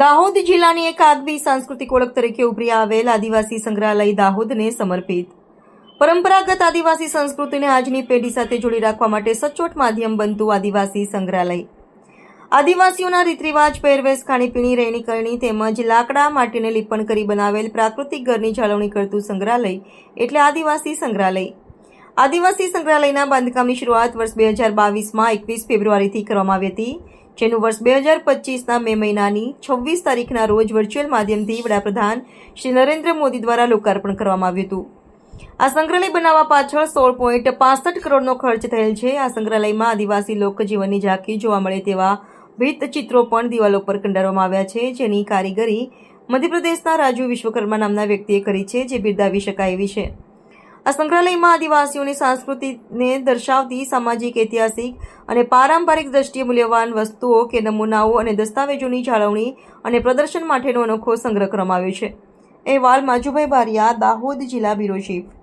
દાહોદ જિલ્લાની એક આગવી સાંસ્કૃતિક ઓળખ તરીકે ઉભરી આવેલ આદિવાસી સંગ્રહાલય દાહોદને સમર્પિત. પરંપરાગત આદિવાસી સંસ્કૃતિને આજની પેઢી સાથે જોડી રાખવા માટે સચોટ માધ્યમ બનતું આદિવાસી સંગ્રહાલય. આદિવાસીઓના રીતરિવાજ, પહેરવેશ, ખાણીપીણી રહેણી કરણી તેમજ લાકડા માટીને લીપણ કરી બનાવેલ પ્રાકૃતિક ઘરની જાળવણી કરતું સંગ્રહાલય એટલે આદિવાસી સંગ્રહાલય. આદિવાસી સંગ્રહાલયના બાંધકામની શરૂઆત વર્ષ બે હજાર બાવીસમાં એકવીસ ફેબ્રુઆરીથી કરવામાં આવી હતી જેનું વર્ષ બે હજાર પચીસના મે મહિનાની છવ્વીસ તારીખના રોજ વર્ચ્યુઅલ માધ્યમથી વડાપ્રધાન શ્રી નરેન્દ્ર મોદી દ્વારા લોકાર્પણ કરવામાં આવ્યું હતું. આ સંગ્રહાલય બનાવવા પાછળ સોળ પોઈન્ટ પાસઠ કરોડનો ખર્ચ થયેલ છે. આ સંગ્રહાલયમાં આદિવાસી લોકજીવનની ઝાંખી જોવા મળે તેવા ભીત ચિત્રો પણ દિવાલો પર કંડારવામાં આવ્યા છે. જેની કારીગરી મધ્યપ્રદેશના રાજુ વિશ્વકર્મા નામના વ્યક્તિએ કરી છે, જે બિરદાવી શકાય એવી છે. આ સંગ્રહાલયમાં આદિવાસીઓની સંસ્કૃતિને દર્શાવતી સામાજિક, ઐતિહાસિક અને પારંપરિક દ્રષ્ટિએ મૂલ્યવાન વસ્તુઓ કે નમૂનાઓ અને દસ્તાવેજોની જાળવણી અને પ્રદર્શન માટેનો અનોખો સંગ્રહ કરવામાં આવ્યો છે. અહેવાલ માજુભાઈ બારિયા, દાહોદ જિલ્લા બ્યુરો ચીફ.